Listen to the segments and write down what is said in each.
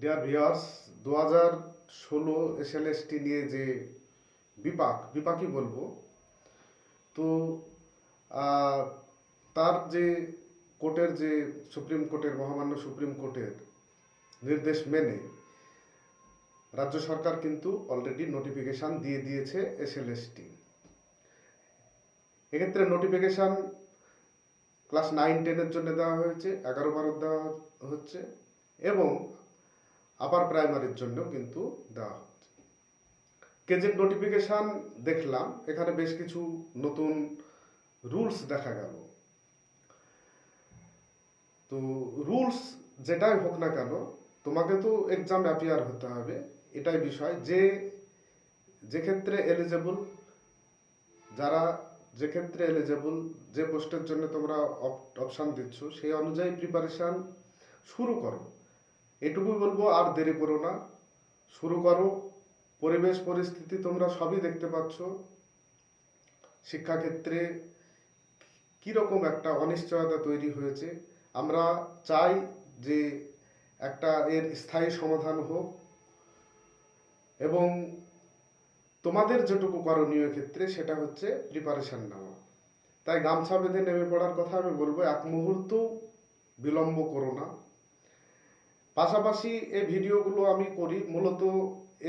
Dear viewers দু হাজার ষোলো এসএলএসটি নিয়ে যে বিপাক, বিপাকই বলব। তো তার যে কোর্টের যে সুপ্রিম কোর্টের, মহামান্য সুপ্রিম কোর্টের নির্দেশ মেনে রাজ্য সরকার কিন্তু অলরেডি নোটিফিকেশন দিয়ে দিয়েছে এসএলএসটি এক্ষেত্রে নোটিফিকেশন ক্লাস নাইন টেনের জন্য দেওয়া হয়েছে, এগারো বারো দেওয়া হচ্ছে এবং আপার প্রাইমারির জন্য কিন্তু দেওয়া হচ্ছে। কেজের নোটিফিকেশন দেখলাম, এখানে বেশ কিছু নতুন রুলস দেখা গেল। তো রুলস যেটাই হোক না কেন, তোমাকে তো এক্সাম অ্যাপিয়ার হতে হবে, এটাই বিষয়। যে যে ক্ষেত্রে এলিজেবল যারা যে ক্ষেত্রে এলিজেবল যে পোস্টের জন্য তোমরা অপশান দিচ্ছ, সেই অনুযায়ী প্রিপারেশন শুরু করো। এটুকুই বলব, আর দেরি করো না। শুরু করো। পরিবেশ, পরিস্থিতি তোমরা সবই দেখতে পাচ্ছ। শিক্ষাক্ষেত্রে কীরকম একটা অনিশ্চয়তা তৈরি হয়েছে, আমরা চাই যে একটা এর স্থায়ী সমাধান হোক। এবং তোমাদের যেটুকু করণীয় ক্ষেত্রে সেটা হচ্ছে প্রিপারেশন নেওয়া। তাই গামছা বেঁধে নেমে পড়ার কথা আমি বলব, এক মুহূর্ত বিলম্ব করো না। পাশাপাশি এই ভিডিওগুলো আমি করি। মূলত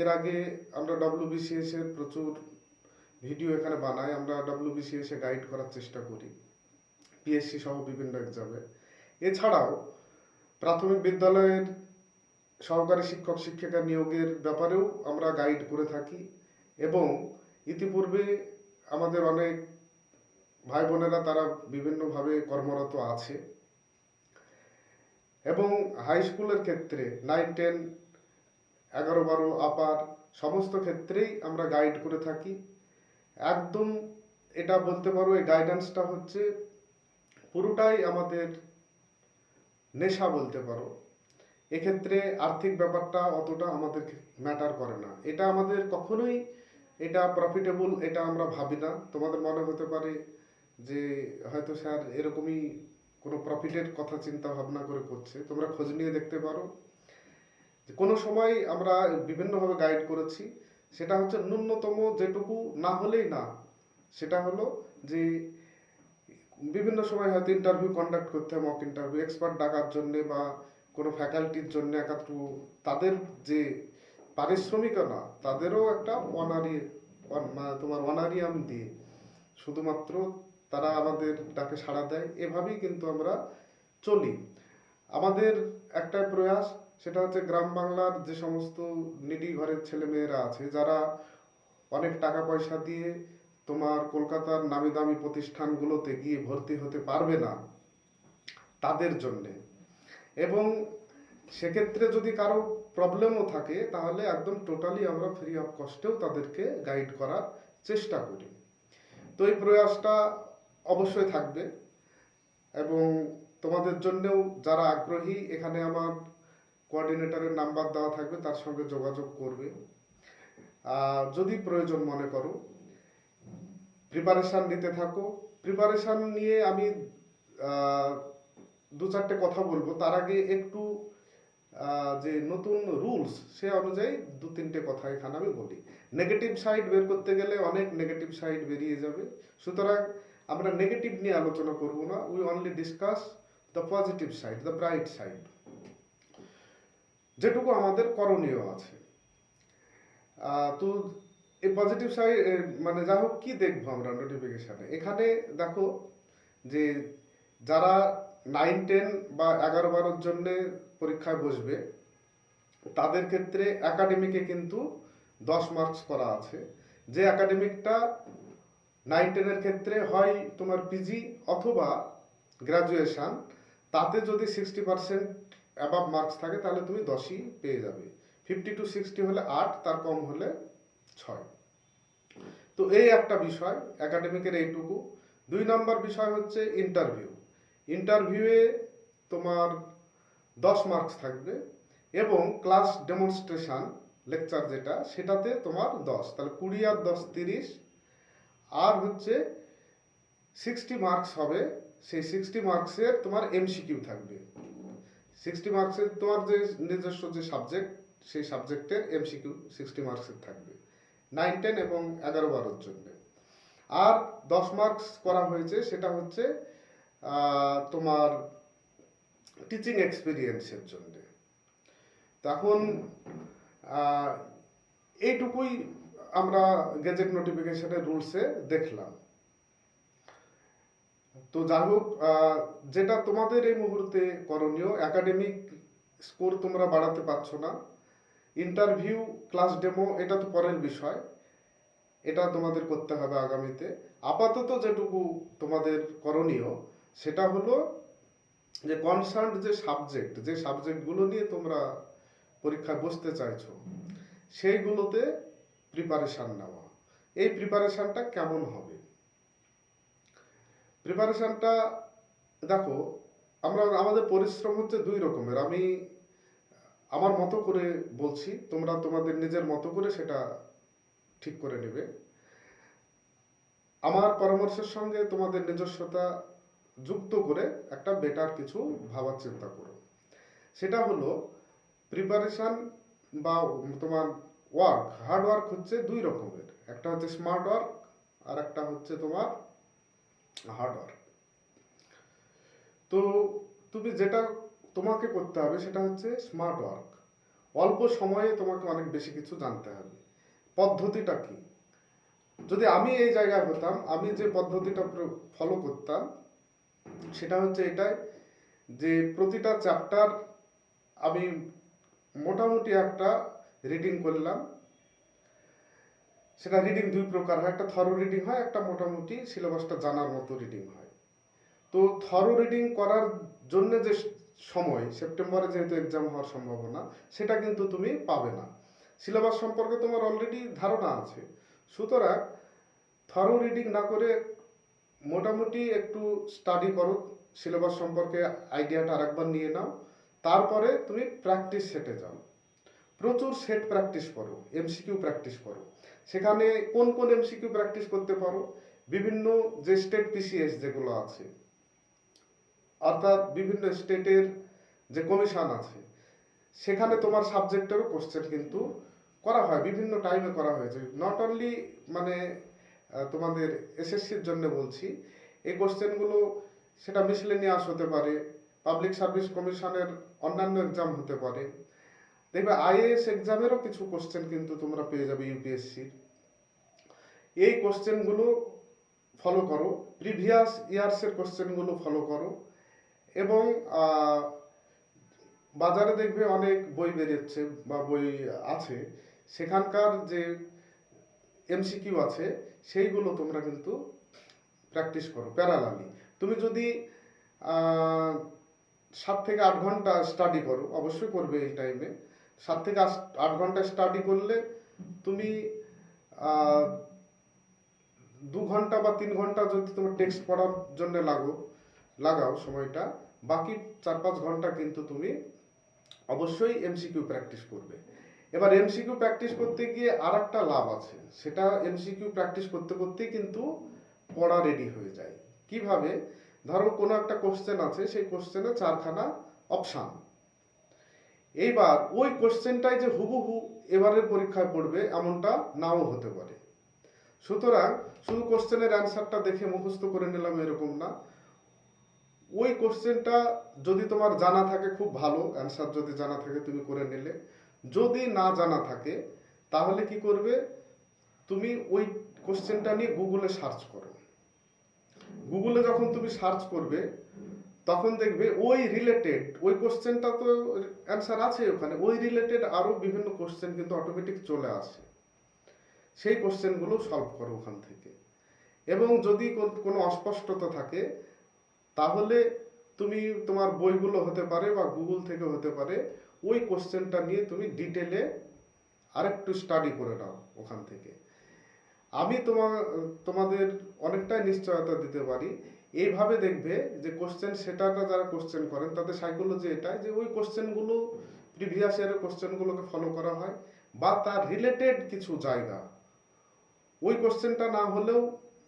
এর আগে আমরা ডব্লিউবিসিএস এর প্রচুর ভিডিও এখানে বানাই। আমরা ডব্লিউবিসিএস এ গাইড করার চেষ্টা করি। পিএসসি সহ বিভিন্ন এক্সামে এছাড়াও প্রাথমিক বিদ্যালয়ের সহকারী শিক্ষক, শিক্ষিকা নিয়োগের ব্যাপারেও আমরা গাইড করে থাকি এবং ইতিপূর্বে আমাদের অনেক ভাই বোনেরা তারা বিভিন্নভাবে কর্মরত আছে। এবং হাই স্কুলের ক্ষেত্রে নাইন টেন এগারো, বারো আপার সমস্ত ক্ষেত্রেই আমরা গাইড করে থাকি। একদম এটা বলতে পারো, এই গাইডেন্সটা হচ্ছে পুরোটাই আমাদের নেশা বলতে পারো। এক্ষেত্রে আর্থিক ব্যাপারটা অতটা আমাদের ম্যাটার করে না। এটা আমাদের কখনোই এটা প্রফিটেবল এটা আমরা ভাবি না। তোমাদের মনে হতে পারে যে হয়তো স্যার এরকমই কোনো প্রফিটের কথা চিন্তা ভাবনা করে করছে, তোমরা খোঁজ নিয়ে দেখতে পারো। যে কোনো সময় আমরা বিভিন্নভাবে গাইড করেছি, সেটা হচ্ছে ন্যূনতম যেটুকু না হলেই না, সেটা হলো যে বিভিন্ন সময় হয়তো ইন্টারভিউ কন্ডাক্ট করতে হয় মক ইন্টারভিউ এক্সপার্ট ডাকার জন্য বা কোনো ফ্যাকাল্টির জন্য একাত্র, তাদের যে পারিশ্রমিক না, তাদেরও একটা অনারি অন- মানে তোমার অনারিয়াম দিয়ে। শুধুমাত্র তারা আমাদের ডাকে সাড়া দেয়। এভাবেই কিন্তু আমরা চলি। আমাদের একটাই প্রয়াস, সেটা হচ্ছে গ্রাম বাংলার যে সমস্ত নিডি ঘরের ছেলে মেয়েরা আছে, যারা অনেক টাকা পয়সা দিয়ে তোমার কলকাতার নামি দামি প্রতিষ্ঠানগুলোতে গিয়ে ভর্তি হতে পারবে না, তাদের জন্যে। এবং সেক্ষেত্রে যদি কারও প্রবলেমও থাকে, তাহলে একদম টোটালি আমরা ফ্রি অফ কস্টেও তাদেরকে গাইড করার চেষ্টা করি। তো এই প্রয়াসটা অবশ্যই থাকবে। এবং তোমাদের জন্যও যারা আগ্রহী, এখানে আমার কোঅর্ডিনেটরের নাম্বার দেওয়া থাকবে, তার সঙ্গে যোগাযোগ করবে। যদি প্রয়োজন মনে করো প্রিপারেশান নিতে থাকো। প্রিপারেশান নিয়ে আমি দু চারটে কথা বলব। তার আগে একটু যে নতুন রুলস সে অনুযায়ী দু তিনটে কথা এখানে আমি বলি। নেগেটিভ সাইড বের করতে গেলে অনেক নেগেটিভ সাইড বেরিয়ে যাবে। সুতরাং আমরা নেগেটিভ নিয়ে আলোচনা করব না we only discuss the positive side the bright side যেটুকু আমাদের করণীয় আছে। তো এই পজিটিভ সাইড মানে যা হোক, কি দেখব আমরা নোটিফিকেশানে এখানে দেখো যে যারা নাইন টেন বা এগারো, বারোর জন্য পরীক্ষায় বসবে, তাদের ক্ষেত্রে একাডেমিকে কিন্তু দশ মার্কস করা আছে। যে একাডেমিকটা নাইন টেনের ক্ষেত্রে হয় তোমার পিজি অথবা গ্রাজুয়েশন তাতে যদি সিক্সটি পার্সেন্ট অ্যাবাভ মার্কস থাকে, তাহলে তুমি দশই পেয়ে যাবে। ফিফটি টু সিক্সটি হলে আট, তার কম হলে ছয়। তো এই একটা বিষয় একাডেমিকের এইটুকু। দুই নম্বর বিষয় হচ্ছে ইন্টারভিউ ইন্টারভিউয়ে তোমার দশ মার্কস থাকবে এবং ক্লাস ডেমনস্ট্রেশন লেকচার যেটা, সেটাতে তোমার দশ। তাহলে কুড়ি আর দশ, তিরিশ আর হচ্ছে সিক্সটি মার্কস হবে। সেই সিক্সটি মার্কসের তোমার এমসিকিউ থাকবে। সিক্সটি মার্কসের তোমার যে নিজস্ব যে সাবজেক্ট সেই সাবজেক্টের এমসিকিউ সিক্সটি মার্কসের থাকবে। নাইন টেন এবং এগারো বারোর জন্য। আর দশ মার্কস করা হয়েছে সেটা হচ্ছে তোমার টিচিং এক্সপিরিয়েন্সের জন্য। তখন এইটুকুই আমরা গেজেট নোটিফিকেশনের রুলসে দেখলাম। তো যাই হোক যেটা তোমাদের এই মুহূর্তে করণীয় একাডেমিক স্কোর তোমরা বাড়াতে পারছ না। ইন্টারভিউ ক্লাস ডেমো এটা তো পরের বিষয়। এটা তোমাদের করতে হবে আগামীতে। আপাতত যেটুকু তোমাদের করণীয়, সেটা হলো যে কনসার্ন যে সাবজেক্ট যে সাবজেক্টগুলো নিয়ে তোমরা পরীক্ষায় বসতে চাইছো, সেইগুলোতে প্রিপারেশান নেওয়া। এই প্রিপারেশানটা কেমন হবে? প্রিপারেশানটা দেখো, আমরা, আমাদের পরিশ্রম হচ্ছে দুই রকমের। আমি আমার মতো করে বলছি, তোমরা তোমাদের নিজের মতো করে সেটা ঠিক করে নেবে। আমার পরামর্শের সঙ্গে তোমাদের নিজস্বতা যুক্ত করে একটা বেটার কিছু ভাবার চিন্তা করো। সেটা হলো প্রিপারেশন বা তোমার ওয়ার্ক হার্ড ওয়ার্ক হচ্ছে দুই রকমের। একটা হচ্ছে স্মার্ট ওয়ার্ক আর একটা হচ্ছে তোমার হার্ড ওয়ার্ক তো তুমি যেটা তোমাকে করতে হবে সেটা হচ্ছে স্মার্ট ওয়ার্ক অল্প সময়ে তোমাকে অনেক বেশি কিছু জানতে হবে। পদ্ধতিটা কি? যদি আমি এই জায়গায় হতাম, আমি যে পদ্ধতিটা ফলো করতাম, সেটা হচ্ছে এটাই যে প্রতিটা চ্যাপ্টার আমি মোটামুটি একটা রিডিং করলাম। সেটা রিডিং দুই প্রকার হয়, একটা থরো রিডিং হয়, একটা মোটামুটি সিলেবাসটা জানার মতো রিডিং হয়। তো থরো রিডিং করার জন্য যে সময়, সেপ্টেম্বরে যেহেতু এক্সাম হওয়ার সম্ভাবনা, সেটা কিন্তু তুমি পাবে না। সিলেবাস সম্পর্কে তোমার অলরেডি ধারণা আছে। সুতরাং থরো রিডিং না করে মোটামুটি একটু স্টাডি করো সিলেবাস সম্পর্কে আইডিয়াটা আরেকবার নিয়ে নাও। তারপরে তুমি প্র্যাকটিস সেটে যাও। প্রচুর সেট প্র্যাকটিস করো এমসিকিউ প্র্যাকটিস করো। সেখানে কোন কোন এমসিকিউ প্র্যাকটিস করতে পারো? বিভিন্ন যে স্টেট পিসিএস যেগুলো আছে, অর্থাৎ বিভিন্ন স্টেটের যে কমিশন আছে, সেখানে তোমার সাবজেক্টেরও কোশ্চেন কিন্তু করা হয়, বিভিন্ন টাইমে করা হয়েছে। নট অনলি মানে তোমাদের এসএসসির জন্য বলছি, এই কোশ্চেনগুলো সেটা মিসলেনিয়াস হতে পারে পাবলিক সার্ভিস কমিশনের অন্যান্য এক্সাম হতে পারে দেখবে আইএএস এক্সামেরও কিছু কোশ্চেন কিন্তু তোমরা পেয়ে যাবে ইউপিএসসির এই কোশ্চেনগুলো ফলো করো। প্রিভিয়াস ইয়ার্সের কোশ্চেনগুলো ফলো করো। এবং বাজারে দেখবে অনেক বই বেরোচ্ছে বা বই আছে। সেখানকার যে এমসিকিউ আছে, সেইগুলো তোমরা কিন্তু প্র্যাকটিস করো প্যারালালি তুমি যদি সাত থেকে আট ঘণ্টা স্টাডি করো, অবশ্যই করবে এই টাইমে সাত থেকে আট ঘণ্টা স্টাডি করলে তুমি দু ঘণ্টা বা তিন ঘণ্টা যদি তোমার টেক্সট পড়ার জন্য লাগো, লাগাও সময়টা, বাকি চার পাঁচ ঘণ্টা কিন্তু তুমি অবশ্যই এমসিকিউ প্র্যাকটিস করবে। এবার এমসিকিউ প্র্যাকটিস করতে গিয়ে আর একটা লাভ আছে, সেটা এমসিকিউ প্র্যাকটিস করতে করতেই কিন্তু পড়া রেডি হয়ে যায়। কীভাবে? ধরো কোনো একটা কোশ্চেন আছে, সেই কোশ্চেনে চারখানা অপশান এইবার ওই কোশ্চেনটাই যে হুবহু এবারের পরীক্ষায় পড়বে এমনটা নাও হতে পারে। সুতরাং শুধু কোশ্চেনের অ্যান্সারটা দেখে মুখস্থ করে নিলাম এরকম না। ওই কোশ্চেনটা যদি তোমার জানা থাকে খুব ভালো, অ্যান্সার যদি জানা থাকে তুমি করে নিলে। যদি না জানা থাকে, তাহলে কি করবে? তুমি ওই কোশ্চেনটা নিয়ে গুগলে সার্চ করো। গুগলে যখন তুমি সার্চ করবে তখন দেখবে ওই রিলেটেড ওই কোশ্চেনটা তো অ্যান্সার আছে ওখানে, ওই রিলেটেড আরও বিভিন্ন কোশ্চেন কিন্তু অটোমেটিক চলে আসে। সেই কোশ্চেনগুলো সলভ করো ওখান থেকে। এবং যদি কোন- কোনো অস্পষ্টতা থাকে, তাহলে তুমি তোমার বইগুলো হতে পারে বা গুগল থেকে হতে পারে, ওই কোশ্চেনটা নিয়ে তুমি ডিটেলে আরেকটু স্টাডি করে নাও ওখান থেকে। আমি তোমার তোমাদের অনেকটাই নিশ্চয়তা দিতে পারি এইভাবে দেখবে যে কোশ্চেন সেটাররা যারা কোশ্চেন করেন, তাদের সাইকোলজি এটাই যে ওই কোশ্চেনগুলো প্রিভিয়াস ইয়ারের কোশ্চেনগুলোকে ফলো করা হয় বা তার রিলেটেড কিছু জায়গা। ওই কোশ্চেনটা না হলেও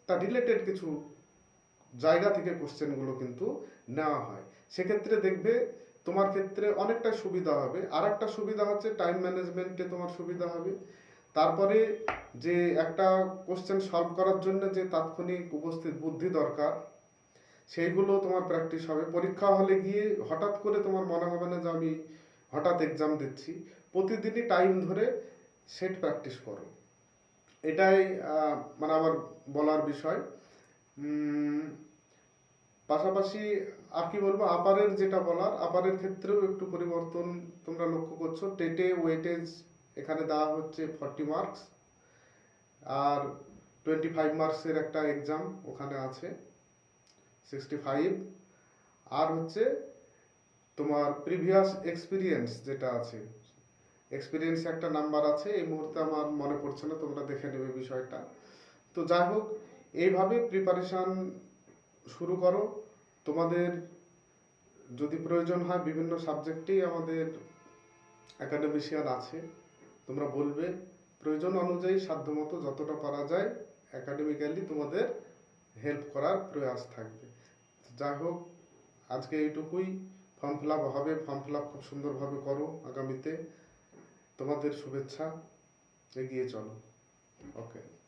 তার রিলেটেড কিছু জায়গা থেকে কোশ্চেনগুলো কিন্তু নেওয়া হয়। সেক্ষেত্রে দেখবে তোমার ক্ষেত্রে অনেকটা সুবিধা হবে। আর একটা সুবিধা হচ্ছে টাইম ম্যানেজমেন্টে তোমার সুবিধা হবে। তারপরে যে একটা কোশ্চেন সলভ করার জন্য যে তাৎক্ষণিক উপস্থিত বুদ্ধি দরকার সেইগুলো তোমার প্র্যাকটিস হবে। পরীক্ষা হলে গিয়ে হঠাৎ করে তোমার মনে হবে না যে আমি হঠাৎ এক্সাম দিচ্ছি। প্রতিদিনই টাইম ধরে সেট প্র্যাকটিস করো। এটাই মানে আমার বলার বিষয়। পাশাপাশি আর কি বলব আপারের যেটা বলার আপারের ক্ষেত্রেও একটু পরিবর্তন তোমরা লক্ষ্য করছ। টেটে ওয়েটেজ এখানে দেওয়া হচ্ছে ফর্টি মার্কস আর টোয়েন্টি ফাইভ মার্কসের একটা এক্সাম ওখানে আছে। সিক্সটি ফাইভ আর হচ্ছে তোমার প্রিভিয়াস এক্সপিরিয়েন্স যেটা আছে। এক্সপিরিয়েন্স একটা নাম্বার আছে, এই মুহূর্তে আমার মনে পড়ছে না, তোমরা দেখে নেবে বিষয়টা। তো যাই হোক, এইভাবে প্রিপারেশন শুরু করো। তোমাদের যদি প্রয়োজন হয়, বিভিন্ন সাবজেক্টেই আমাদের একাডেমিশিয়ান আছে, তোমরা বলবে। প্রয়োজন অনুযায়ী, সাধ্যমতো যতটা পারা যায় একাডেমিক্যালি তোমাদের হেল্প করার প্রয়াস থাকবে। যাই হোক আজকে এইটুকুই। ফর্ম ফিল হবে, ফর্ম ফিল খুব সুন্দরভাবে করো আগামীতে। তোমাদের শুভেচ্ছা। এগিয়ে চলো। ওকে।